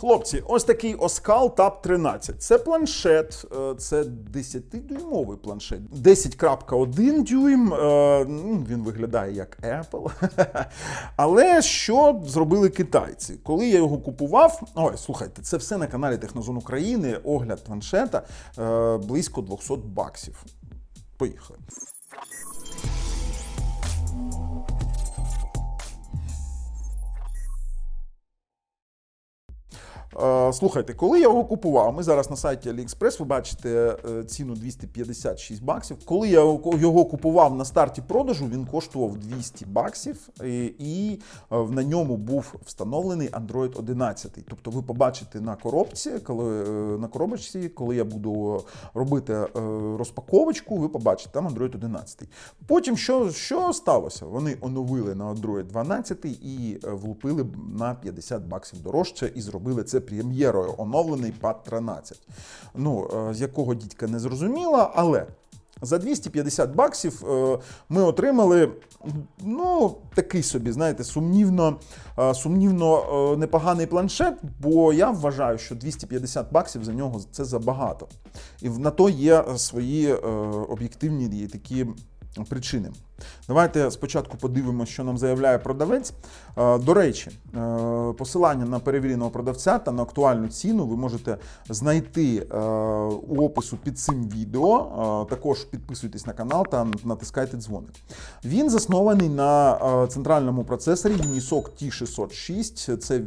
Хлопці, ось такий Оскал Tab 13. Це планшет, е, це 10-дюймовий планшет. 10.1 дюйм. е, ну, Він виглядає як Apple. Але що зробили китайці? Коли я його купував, ой, слухайте, це все на каналі Технозон України. Огляд планшета е, близько 200 баксів. Поїхали. Слухайте, коли я його купував, ми зараз на сайті AliExpress, ви бачите е, ціну 256 баксів. Коли я його купував на старті продажу, він коштував 200 баксів, і, і е, на ньому був встановлений Android 11. Тобто ви побачите на коробці, коли е, на коробочці, коли я буду робити е, розпаковочку, ви побачите там Android 11. Потім що, що сталося? Вони оновили на Android 12 і е, влупили на 50 баксів дорожче і зробили це прем'єрою. Оновлений пад 13. Ну, е, з якого дідька не зрозуміло, але. За 250 баксів е, ми отримали ну, такий собі, знаєте, сумнівно, е, сумнівно непоганий планшет, бо я вважаю, що 250 баксів за нього це забагато. І на то є свої об'єктивні такі причини. Давайте спочатку подивимося, що нам заявляє продавець. Е, До речі, е, посилання на перевіреного продавця та на актуальну ціну ви можете знайти е, у опису під цим відео. Також підписуйтесь на канал та натискайте дзвоник. Він заснований на центральному процесорі Unisoc T606. Це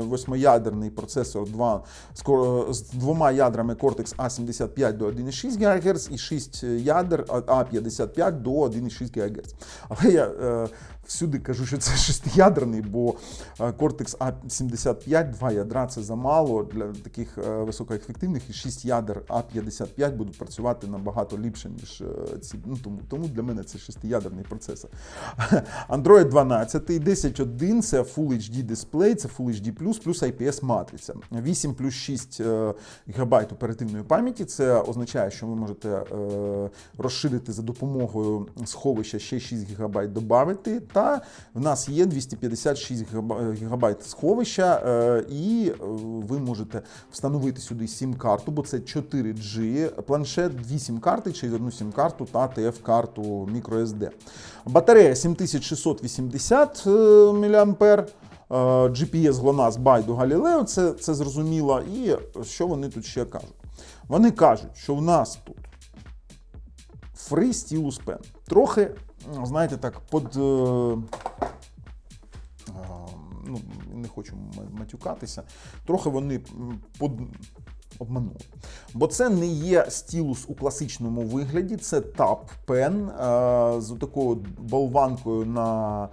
восьмиядерний процесор два, з з двома ядрами Cortex A75 до 1,6 ГГц і 6 ядер A55 до 1,6 ГГц. Але я е, всюди кажу, що це шестиядерний, бо Cortex A75, два ядра це замало для таких е, високоефективних, і 6 ядер A55 будуть працювати набагато ліпше, ніж е, ці. Ну, тому, тому для мене це шестиядерний процесор. Android 12, 10.1 це Full HD дисплей, це Full HD+, плюс IPS матриця. 8 плюс 6 е, ГБ оперативної пам'яті. Це означає, що ви можете розширити за допомогою сховища ще 6 ГБ додати. Та в нас є 256 ГБ сховища, е, і е, ви можете встановити сюди сім-карту, бо це 4G, планшет, 2 сім-карти через одну сім-карту та TF-карту microSD. Батарея 7680 е, мА. GPS GLONASS Baidu Galileo, це, це зрозуміло. І що вони тут ще кажуть? Вони кажуть, що в нас тут Free Stylus Pen. Трохи, знаєте, так, под. е, е, Ну, не хочу матюкатися. Трохи вони под. Обманули. Бо це не є стілус у класичному вигляді, це тап пен е, з такою болванкою на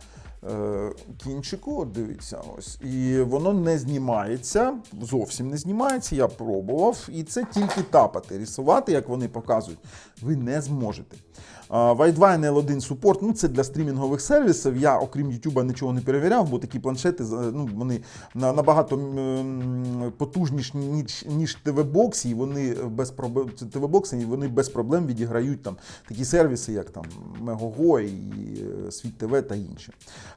кінчику. Дивіться, ось. І воно не знімається, зовсім не знімається. Я пробував. І це тільки тапати. Рисувати, як вони показують, ви не зможете. Widevine L1 супорт, ну це для стрімінгових сервісів. Я, окрім YouTube, нічого не перевіряв, бо такі планшети ну, вони набагато потужніші, ніж, ніж TV-бокс, і вони без проблем TV-бокси, і вони без проблем відіграють там такі сервіси, як там Megogo і е, Світ ТВ та інші.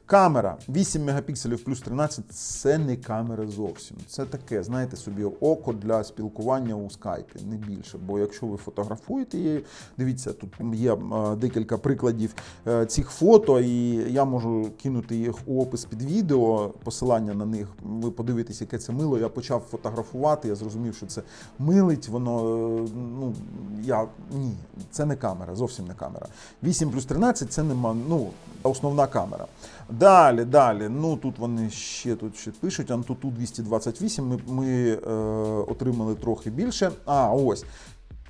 Камера 8 мегапікселів плюс 13 це не камера зовсім. Це таке, знаєте, собі око для спілкування у скайпі, не більше. Бо якщо ви фотографуєте її, дивіться, тут є е, декілька прикладів е, цих фото, і я можу кинути їх у опис під відео, посилання на них. Ви подивитесь, яке це мило. Я почав фотографувати, я зрозумів, що це милить. Воно е, ну я ні, це не камера, зовсім не камера. 8 плюс 13 це нема, ну, основна камера. Далі, далі. Ну тут вони ще тут ще пишуть. Antutu 228. Ми, ми е, отримали трохи більше. А, ось.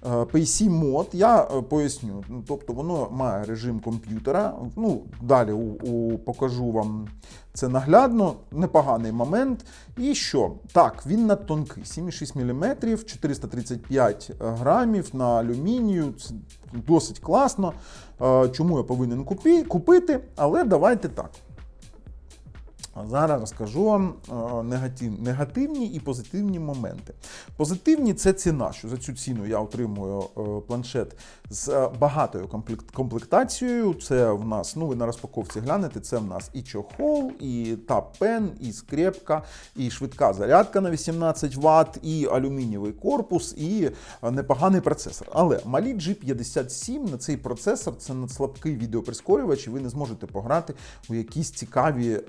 Е, PC мод, я е, поясню. Ну, Тобто воно має режим комп'ютера. Ну, далі у, у, покажу вам це наглядно, непоганий момент. І що? Так, він надтонкий, 7,6 мм, 435 грамів на алюмінію. Це досить класно. Е, Чому я повинен купити? Але давайте так. Зараз розкажу вам е, негативні і позитивні моменти. Позитивні це ціна, що за цю ціну я отримую е, планшет з е, багатою комплектацією. Це в нас, ну ви на розпаковці глянете, це в нас і чохол, і тап-пен, і скрепка, і швидка зарядка на 18 Вт, і алюмінієвий корпус, і непоганий процесор. Але малі G57 на цей процесор це надслабкий відеоприскорювач, і ви не зможете пограти у якісь цікаві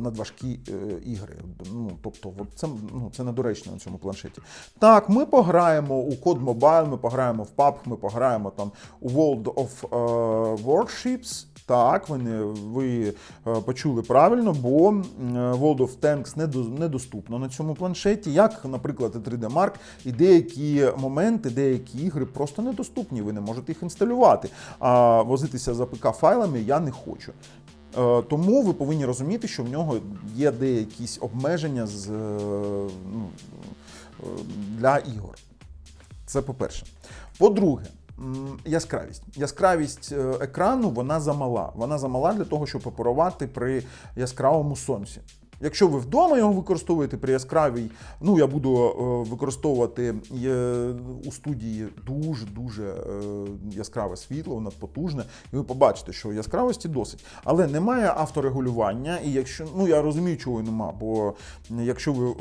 надважкі е, ігри. Ну, тобто, це, ну, це недоречно на цьому планшеті. Так, ми пограємо у Code Mobile, ми пограємо в PUBG, ми пограємо там у World of е, Warships. Так, ви, ви е, почули правильно, бо World of Tanks недоступно на цьому планшеті, як, наприклад, 3D Mark, і деякі моменти, деякі ігри просто недоступні, ви не можете їх інсталювати. А возитися за ПК файлами я не хочу. Е, Тому ви повинні розуміти, що в нього є деякісь обмеження з, е, ну, е, для ігор. Це по-перше. По-друге, яскравість. Яскравість екрану вона замала. Вона замала для того, щоб оперувати при яскравому сонці. Якщо ви вдома його використовуєте при яскравій, ну я буду е, використовувати е, у студії дуже-дуже е, яскраве світло, надпотужне, і ви побачите, що яскравості досить. Але немає авторегулювання, і якщо ну я розумію, чого нема, бо якщо ви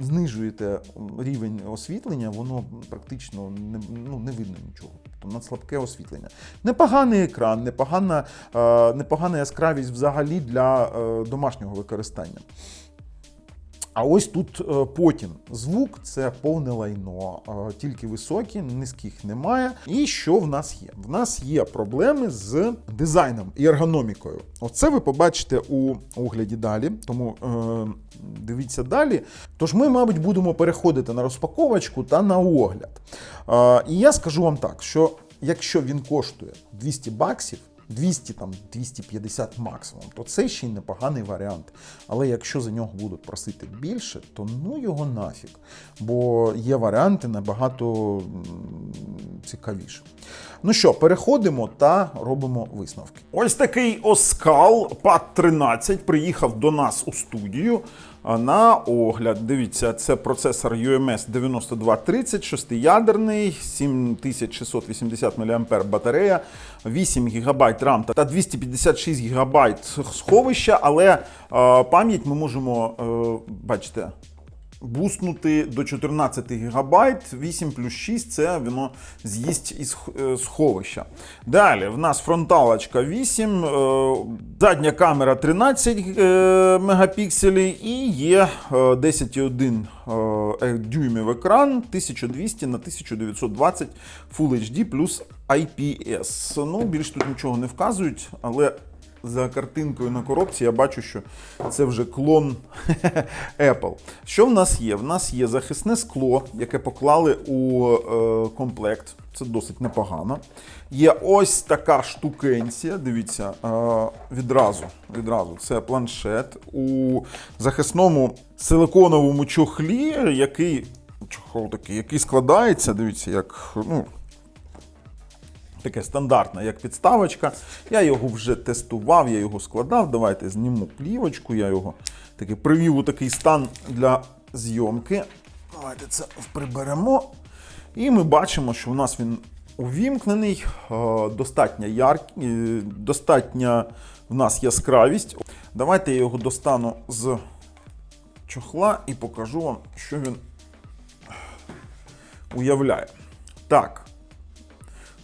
знижуєте рівень освітлення, воно практично не, ну, не видно нічого. Тобто надслабке освітлення. Непоганий екран, непогана, е, непогана яскравість взагалі для е, домашнього використання. А ось тут е, потім звук це повне лайно, е, тільки високі, низьких немає. І що в нас є? В нас є проблеми з дизайном і ергономікою. Оце ви побачите у огляді далі, тому е, дивіться далі. Тож ми, мабуть, будемо переходити на розпаковочку та на огляд. Е, і я скажу вам так, що якщо він коштує 200 баксів. 200, там 250 максимум, то це ще й непоганий варіант. Але якщо за нього будуть просити більше, то ну його нафіг. Бо є варіанти набагато м, цікавіші. Ну що, переходимо та робимо висновки. Ось такий Оскал PAD 13 приїхав до нас у студію на огляд. Дивіться, це процесор UMS 9230, шестиядерний, 7680 мА батарея, 8 ГБ RAM та 256 ГБ сховища, але пам'ять ми можемо, е, бачите, буснути до 14 ГБ, 8 плюс 6 це воно з'їсть із е, сховища. Далі в нас фронталочка 8, е, задня камера 13 е, мегапікселів і є е, 10,1 е, дюймів екран 1200 на 1920 Full HD плюс IPS. Ну, більш тут нічого не вказують, але за картинкою на коробці я бачу, що це вже клон Apple. Що в нас є? В нас є захисне скло, яке поклали у е, комплект. Це досить непогано. Є ось така штукенція. Дивіться, е, відразу, відразу це планшет у захисному силиконовому чохлі, який чохол такий, який складається. Дивіться, як ну, таке стандартне, як підставочка. Я його вже тестував, я його складав. Давайте зніму плівочку, я його таки привів у такий стан для зйомки. Давайте це приберемо. І ми бачимо, що у нас він увімкнений, е, достатня ярк... е, достатня в нас яскравість. Давайте я його достану з чохла і покажу вам, що він уявляє. Так,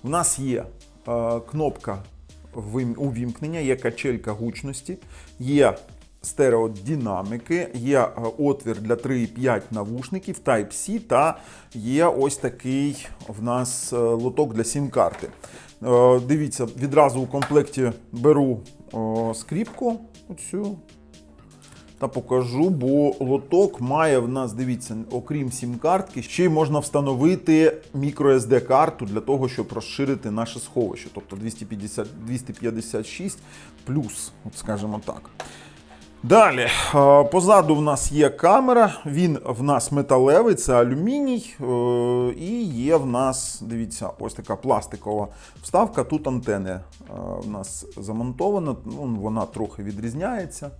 у нас є е, кнопка увімкнення, є качелька гучності, є стереодинамики, є е, отвір для 3,5 навушників Type-C та є ось такий в нас е, лоток для сім-карти. Дивіться, відразу у комплекті беру скріпку. Оцю та покажу, бо лоток має в нас, дивіться, окрім сім-картки, ще й можна встановити microSD карту для того, щоб розширити наше сховище, тобто 250, 256 плюс, от скажімо так. Далі, позаду в нас є камера, він в нас металевий, це алюміній. е, І є в нас, дивіться, ось така пластикова вставка. Тут антени е, в нас замонтована, вона трохи відрізняється.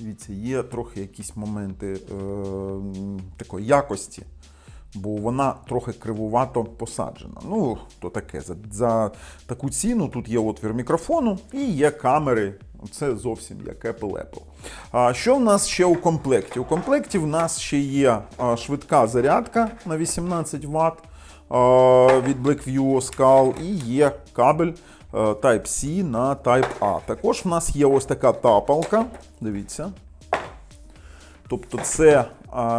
Дивіться, є трохи якісь моменти е, такої якості, бо вона трохи кривувато посаджена. Ну, то таке. За, за таку ціну тут є отвір мікрофону і є камери. Це зовсім як Apple Apple. А що в нас ще у комплекті? У комплекті в нас ще є швидка зарядка на 18 Вт від Blackview Skull і є кабель Type-C на Type-A. Також в нас є ось така тапалка. Дивіться. Тобто це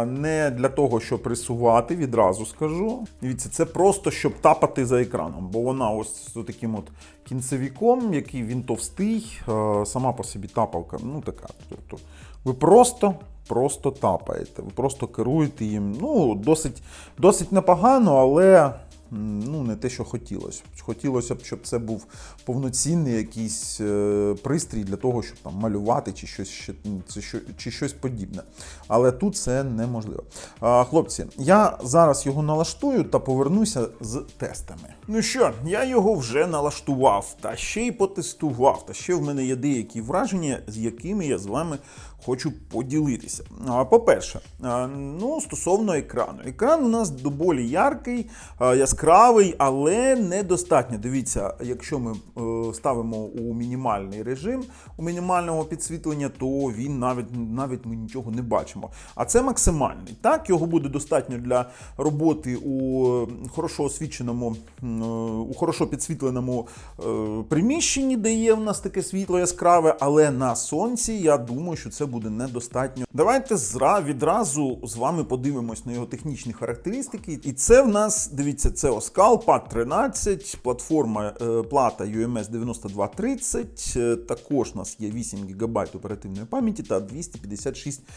не для того, щоб рисувати, відразу скажу. Дивіться, це просто щоб тапати за екраном, бо вона ось з таким от кінцевіком, який він товстий, е, сама по собі тапалка. Ну така. Тобто ви просто. Просто тапаєте, ви просто керуєте їм. Ну, досить, досить непогано, але ну, не те, що хотілося. Хотілося б, щоб це був повноцінний якийсь е, пристрій для того, щоб там малювати чи щось, чи, що- чи щось подібне. Але тут це неможливо. Хлопці, я зараз його налаштую та повернуся з тестами. Ну що, я його вже налаштував, та ще й потестував. Та ще в мене є деякі враження, з якими я з вами хочу поділитися. По-перше, ну, стосовно екрану. Екран у нас доволі яркий, яскравий, але недостатньо. Дивіться, якщо ми е, ставимо у мінімальний режим у мінімального підсвітлення, то він навіть навіть ми нічого не бачимо. А це максимальний. Так, його буде достатньо для роботи у хорошо освіченому, е, у хорошо підсвітленому е, приміщенні, де є в нас таке світло яскраве, але на сонці я думаю, що це буде недостатньо. Давайте відразу з вами подивимось на його технічні характеристики. І це в нас, дивіться, це Оскал, PAD 13, платформа е, плата UMS 9230. е, Також у нас є 8 ГБ оперативної пам'яті та 256 е,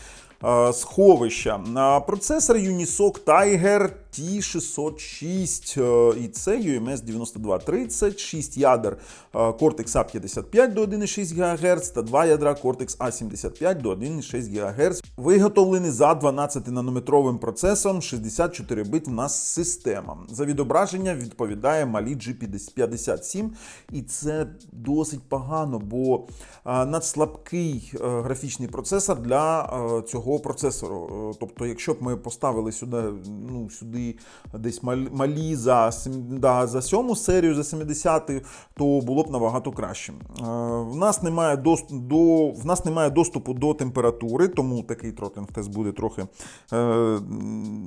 сховища. А Процесор Unisoc Tiger T606 е, і це UMS 9230, 6 ядер е, Cortex A55 до 1,6 ГГц та 2 ядра Cortex A75 до 1,6 ГГц. Виготовлений за 12-нанометровим процесором 64 бит в нас система. За відображення відповідає малі G57, і це досить погано, бо е, надслабкий е, графічний процесор для е, цього процесору. Е, Тобто, якщо б ми поставили сюди, ну, сюди десь малі за, да, за сьому серію, за 70 то було б набагато краще. В нас немає доступу до, в нас немає доступу до температури, тому такий тротлінг тест буде трохи е,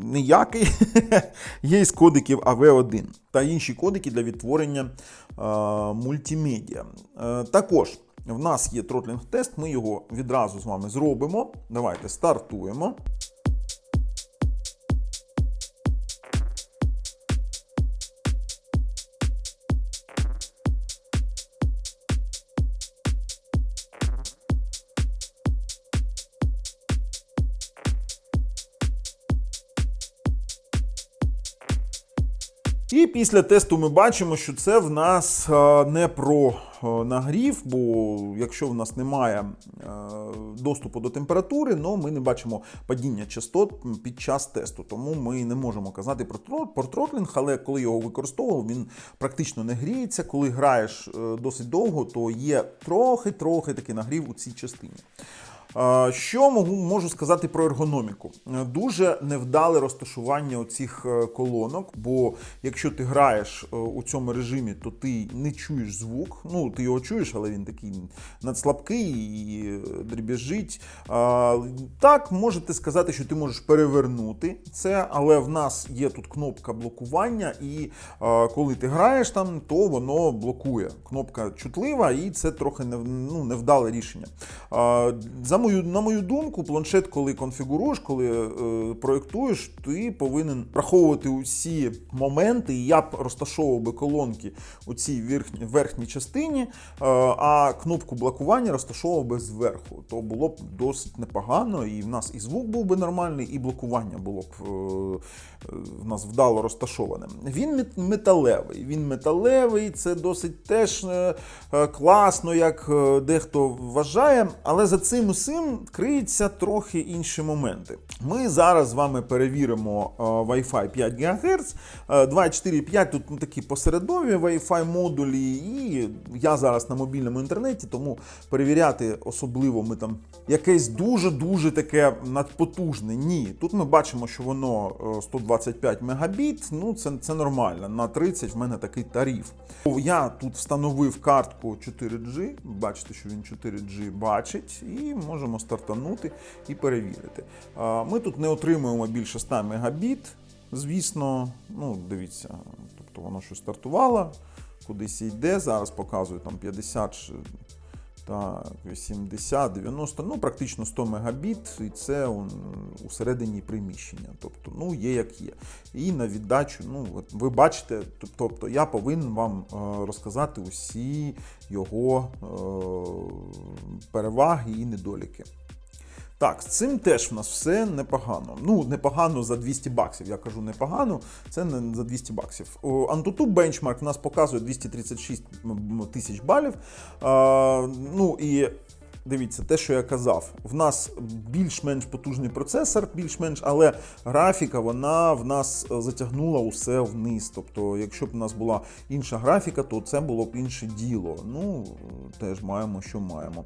ніякий. Є із кодиків AV1 та інші кодики для відтворення е, мультимедіа. Е, також в нас є тротлінг-тест, ми його відразу з вами зробимо. Давайте стартуємо. І після тесту ми бачимо, що це в нас е, не про е, нагрів, бо якщо в нас немає е, доступу до температури, ну ми не бачимо падіння частот під час тесту. Тому ми не можемо казати про, тро- тротлінг, але коли його використовував, він практично не гріється. Коли граєш досить довго, то є трохи-трохи такий нагрів у цій частині. Що можу, сказати про ергономіку? Дуже невдале розташування оцих е, колонок, бо якщо ти граєш е, у цьому режимі, то ти не чуєш звук. Ну, ти його чуєш, але він такий надслабкий і е, дрібіжить. Е, Так, можете сказати, що ти можеш перевернути це, але в нас є тут кнопка блокування, і коли ти граєш там, то воно блокує. Кнопка чутлива, і це трохи ну, невдале рішення. За мою, на мою думку, планшет, коли конфігуруєш, коли е, проєктуєш, ти повинен враховувати усі моменти. Я б розташовував би колонки у цій верхній, верхній частині, е, а кнопку блокування розташовував би зверху. То було б досить непогано, і в нас і звук був би нормальний, і блокування було б е, е, в нас вдало розташоване. Він металевий. Він металевий, це досить теж е, е, класно, як е, дехто вважає. Але за цим усім цим криються трохи інші моменти. Ми зараз з вами перевіримо е, Wi-Fi 5 ГГц, е, 2.4.5 тут ну, такі посередові Wi-Fi модулі, і я зараз на мобільному інтернеті, тому перевіряти особливо ми там якесь дуже-дуже таке надпотужне. Ні, тут ми бачимо, що воно е, 125 мегабіт, ну це, це нормально. На 30 в мене такий тариф. Я тут встановив картку 4G, бачите, що він 4G бачить, і можемо стартанути і перевірити. Ми тут не отримуємо більше 100 мегабіт. Звісно, ну дивіться, тобто воно щось стартувало, кудись йде. Зараз показую там 50 чи- так, 80, 90, ну практично 100 мегабіт, і це у усередині приміщення. Тобто, ну є як є. І на віддачу, ну ви бачите, тобто я повинен вам е, розказати усі його е, переваги і недоліки. Так, з цим теж в нас все непогано. Ну, непогано за 200 баксів. Я кажу непогано, це не за 200 баксів. AnTuTu бенчмарк в нас показує 236 тисяч балів. Ну і дивіться, те, що я казав, в нас більш-менш потужний процесор, більш-менш, але графіка вона в нас е, затягнула усе вниз. Тобто, якщо б у нас була інша графіка, то це було б інше діло. Ну, теж маємо, що маємо.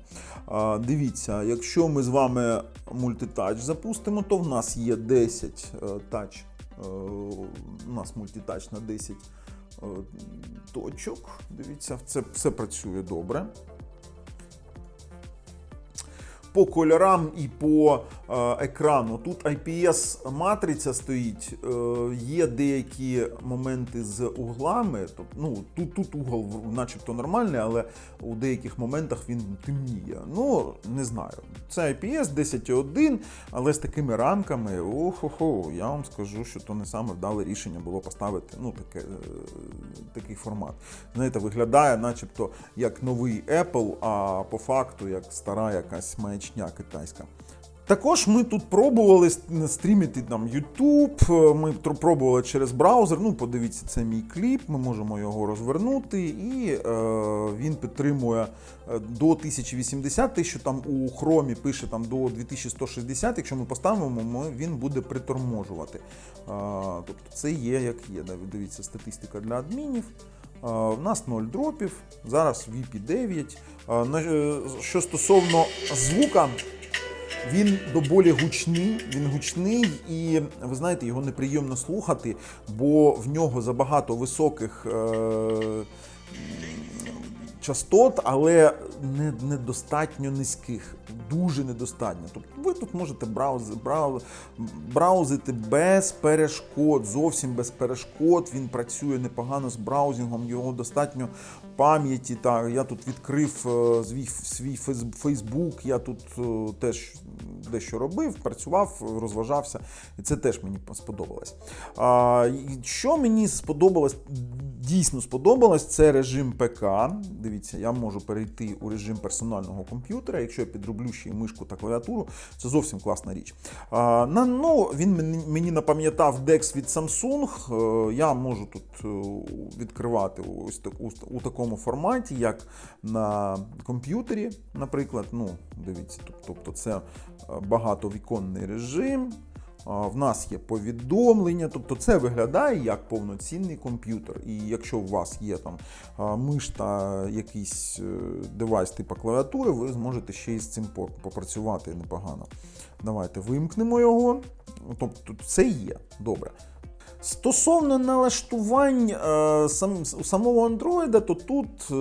Дивіться, якщо ми з вами мультитач запустимо, то в нас є 10 е, тач. е, У нас мультитач на 10 е, точок. Дивіться, це все працює добре. По кольорам і по екрану. Тут IPS матриця стоїть, е, є деякі моменти з углами. Тобто, ну, тут, тут угол начебто нормальний, але у деяких моментах він темніє. Ну, не знаю. Це IPS 10.1, але з такими рамками, охо-хо, я вам скажу, що то не саме вдале рішення було поставити ну, таке, е, такий формат. Знаєте, виглядає, начебто, як новий Apple, а по факту як стара якась маячня китайська. Також ми тут пробували стрімити там YouTube, е, ми пробували через браузер. Ну, подивіться, це мій кліп, ми можемо його розвернути, і е, він підтримує е, до 1080, те, що там у хромі пише там до 2160, якщо ми поставимо, ми, він буде приторможувати. Е, тобто це є як є. Дивіться, статистика для адмінів. Е, У нас 0 дропів, зараз VP9. Е, е, Що стосовно звука, він доволі гучний, він гучний, і ви знаєте, його неприємно слухати, бо в нього забагато високих е, частот, але не, недостатньо низьких, дуже недостатньо. Тобто ви тут можете браузи, брау, браузити без перешкод, зовсім без перешкод. Він працює непогано з браузингом, його достатньо пам'яті. Та я тут відкрив е, свій, свій Фейсбук, я тут е, теж дещо робив, працював, розважався, і це теж мені сподобалось. Що мені сподобалось, дійсно сподобалось, це режим ПК. Дивіться, я можу перейти у режим персонального комп'ютера. Якщо я підроблю ще й мишку та клавіатуру, це зовсім класна річ. А, ну, він мені, напам'ятав DeX від Samsung. Е, Я можу тут відкривати ось у, у такому форматі, як на комп'ютері, наприклад. Ну, дивіться, тобто це е, багатовіконний режим. В нас є повідомлення, тобто це виглядає як повноцінний комп'ютер. І якщо у вас є там а, миш та якийсь е, девайс типу клавіатури, ви зможете ще й з цим попрацювати непогано. Давайте вимкнемо його. Тобто це є добре. Стосовно налаштувань е, сам, самого Android, то тут е,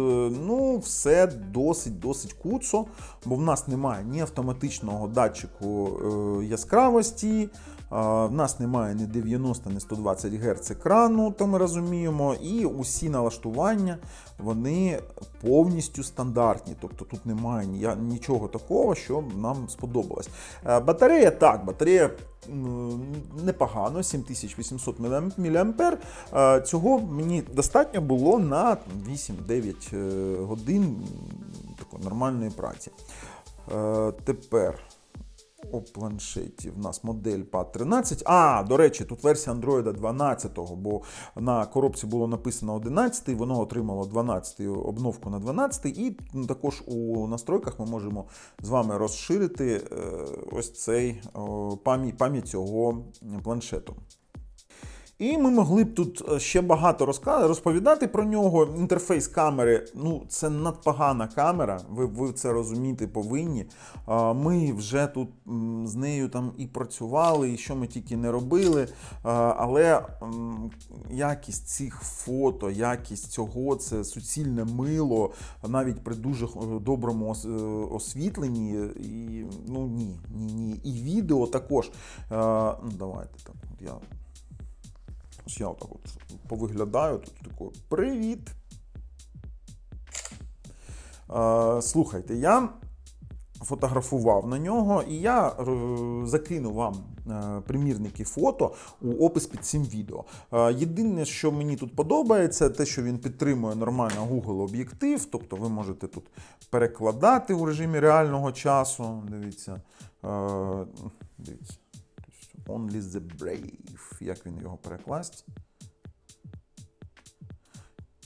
ну, все досить досить куцо, бо в нас немає ні автоматичного датчику е, яскравості, в нас немає ні 90, ні 120 Гц екрану, то ми розуміємо, і усі налаштування вони повністю стандартні. Тобто тут немає нічого такого, що нам сподобалось. Е, Батарея так, батарея непогано, 7800 мА. Е, Цього мені достатньо було на 8-9 е, годин такої нормальної праці. Тепер у планшеті в нас модель PAD 13. А, до речі, тут версія Android 12, бо на коробці було написано 11, воно отримало 12 обновку на 12, і також у настройках ми можемо з вами розширити е, ось цей пам'ять пам'ять цього планшету. І ми могли б тут е, ще багато розповідати про нього. Інтерфейс камери, ну це надпогана камера. Ви, ви це розуміти повинні. Ми вже тут з нею там і працювали, і що ми тільки не робили. Але якість цих фото, якість цього це суцільне мило, навіть при дуже доброму е, освітленні. І ну ні, ні, ні. І відео також. Ну, давайте так. от Я Ось я отак от повиглядаю тут такою привіт. Е, слухайте, я фотографував на нього, і я е, закину вам е, примірники фото у опис під цим відео. Е, єдине, що мені тут подобається, те, що він підтримує нормально Google об'єктив, тобто ви можете тут перекладати у режимі реального часу. Дивіться. Дивіться. Only the brave. Як він його перекласть?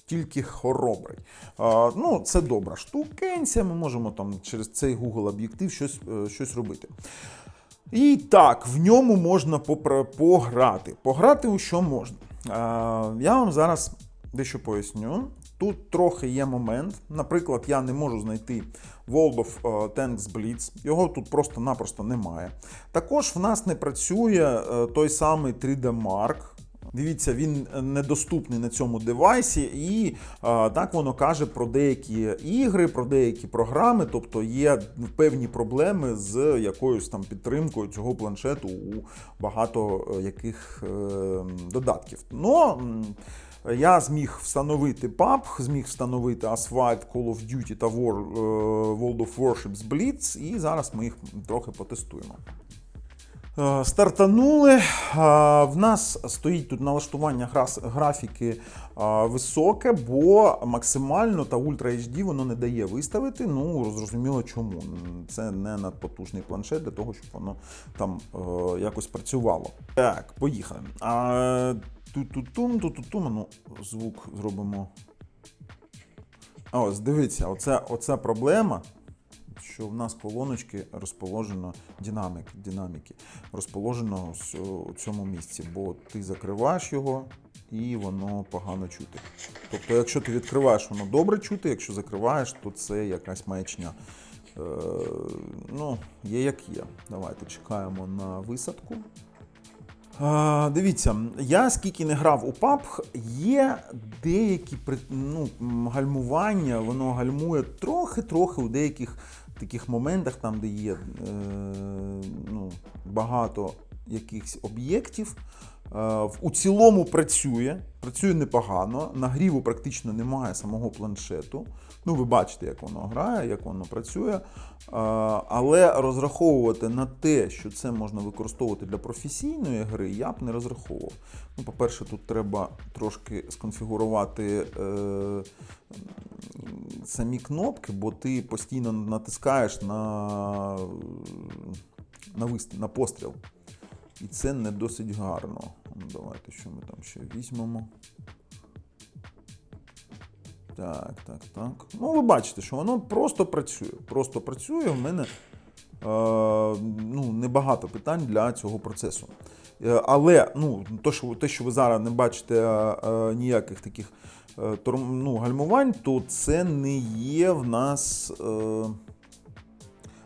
Тільки хоробрий. А, ну, це добра штукенція. Ми можемо там через цей Google об'єктив щось, е, щось робити. І так, в ньому можна пограти. Пограти у що можна. А, я вам зараз дещо поясню. Тут трохи є момент. Наприклад, я не можу знайти Of е, Tanks Blitz. Його тут просто-напросто немає. Також в нас не працює е, той самий 3D Mark. Дивіться, він недоступний на цьому девайсі, і е, так воно каже про деякі ігри, про деякі програми. Тобто є певні проблеми з якоюсь там підтримкою цього планшету у багато е, яких е, додатків. Но я зміг встановити PUBG, зміг встановити Asphalt, Call of Duty та War, е, World of Warships Blitz, і зараз ми їх трохи потестуємо. Е, Стартанули. Е, В нас стоїть тут налаштування графіки високе, бо максимально та Ultra HD воно не дає виставити. Ну, зрозуміло чому. Це не надпотужний планшет для того, щоб воно там якось працювало. Так, поїхали. Ту-ту-тум, ту-ту-тум. Ну, звук зробимо. А ось дивіться, оце, оце проблема що в нас колоночки розположено динамик, динаміки, розположено у цьому місці, бо ти закриваєш його і воно погано чути. Тобто, якщо ти відкриваєш, воно добре чути, якщо закриваєш, то це якась маячня. Е, ну, є як є. Давайте чекаємо на висадку. Дивіться, я скільки не грав у PUBG, є деякі ну, гальмування, воно гальмує трохи-трохи у деяких таких моментах, там, де є е, ну, багато якихось об'єктів. Е, у цілому працює, працює непогано. Нагріву практично немає самого планшету. Ну, ви бачите, як воно грає, як воно працює. Але розраховувати на те, що це можна використовувати для професійної гри, я б не розраховував. Ну, по-перше, тут треба трошки сконфігурувати е, самі кнопки, бо ти постійно натискаєш на, на, вист- на постріл. І це не досить гарно. Ну, Давайте, що ми там ще візьмемо. Так, так, так. Ну, ви бачите, що воно просто працює. Просто працює. В мене е, ну, небагато питань для цього процесу. Е, але ну, то, що, те, що ви зараз не бачите е, е, ніяких таких е, ну, гальмувань, то це не є в нас. Е,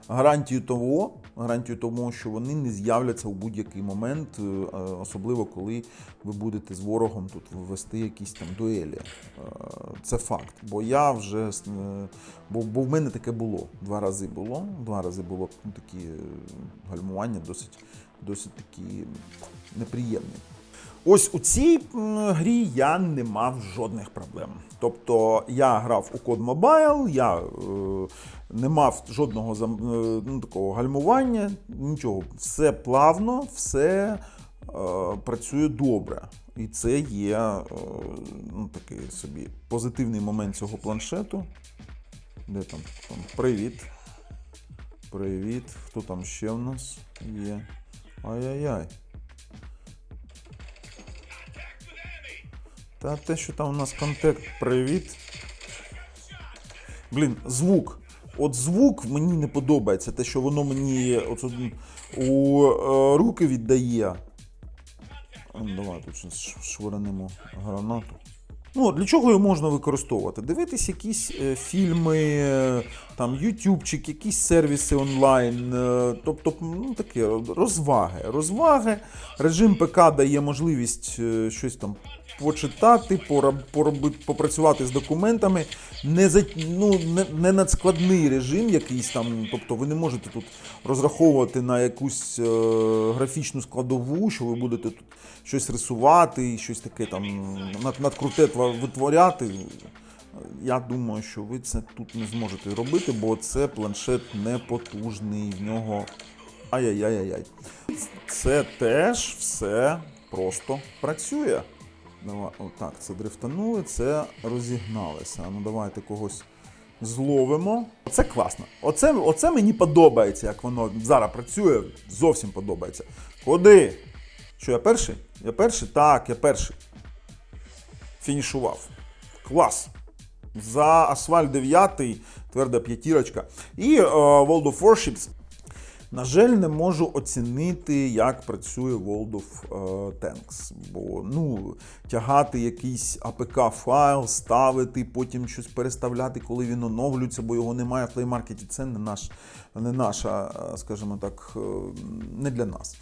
гарантію того, гарантію того, що вони не з'являться у будь-який момент, е, особливо коли ви будете з ворогом тут вести якісь там дуелі. Е, Це факт. Бо я вже е, бо, бо в мене таке було. Два рази було. Два рази було ну, такі е, гальмування досить, досить такі неприємні. Ось у цій грі я не мав жодних проблем. Тобто я грав у Code Mobile, я е, не мав жодного е, ну, такого гальмування, нічого. Все плавно, все е, працює добре. І це є е, ну, такий собі позитивний момент цього планшету. Де там, там привіт. Привіт. Хто там ще в нас є? Ай-яй-яй. Та те, що там у нас контекст, привіт. Блін, звук. От звук мені не подобається. Те, що воно мені от, у е, руки віддає. Ну, Давай тут швирнемо гранату. Ну, для чого його можна використовувати? Дивитись якісь е, фільми, е, там ютубчик, якісь сервіси онлайн, е, тобто ну, таке розваги. Розваги. Режим ПК дає можливість е, щось там почитати, поробити, попрацювати з документами. Не, за, ну, не, не надскладний режим якийсь там. Тобто ви не можете тут розраховувати на якусь е, графічну складову, що ви будете тут щось рисувати, щось таке там над, надкруте витворяти. Я думаю, що ви це тут не зможете робити, бо це планшет не потужний, в нього. Ай-яй-яй-яй. Це теж все просто працює. Давай, отак, це дрифтанули, це розігналися. Ну давайте когось зловимо. Оце класно. Оце, оце мені подобається, як воно зараз працює. Зовсім подобається. Куди? Що, я перший? Я перший? Так, я перший. Фінішував. Клас. За асфальт 9, тверда п'ятірочка. І е, World of Warships. На жаль, не можу оцінити, як працює World of е, Tanks. Бо ну, тягати якийсь APK-файл, ставити, потім щось переставляти, коли він оновлюється, бо його немає в плеймаркеті. Це не, наш, не наша, е, скажімо так, е, не для нас.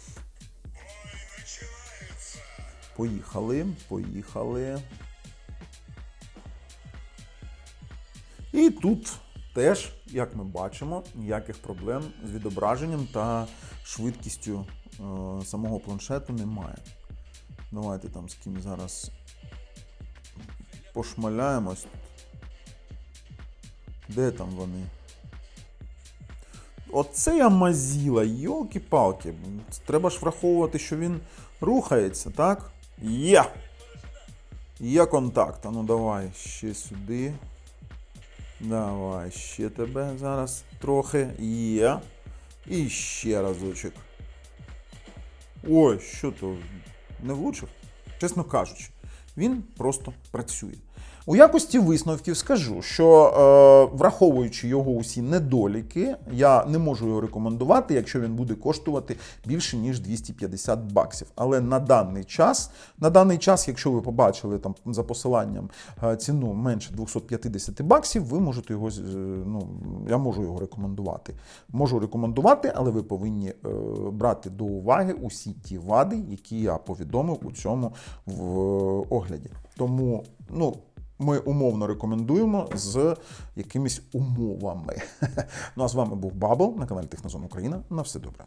Поїхали, поїхали. І тут теж, як ми бачимо, ніяких проблем з відображенням та швидкістю е, самого планшету немає. Давайте там з ким зараз пошмаляємось. Де там вони? Оце я мазіла, йолки-палки. Треба ж враховувати, що він рухається, так? Є! Є контакт. А ну давай ще сюди. Давай, ще тебе зараз трохи. Є. І ще разочок. Ой, що то не влучив? Чесно кажучи, він просто працює. У якості висновків скажу, що е, враховуючи його усі недоліки, я не можу його рекомендувати, якщо він буде коштувати більше ніж 250 баксів. Але на даний час, на даний час, якщо ви побачили там за посиланням е, ціну менше 250 баксів, ви можете його е, ну я можу його рекомендувати. Можу рекомендувати, але ви повинні е, брати до уваги усі ті вади, які я повідомив у цьому в е, огляді. Тому, ну. Ми умовно рекомендуємо з якимись умовами. Ну а з вами був Бабл на каналі Технозон Україна. На все добре.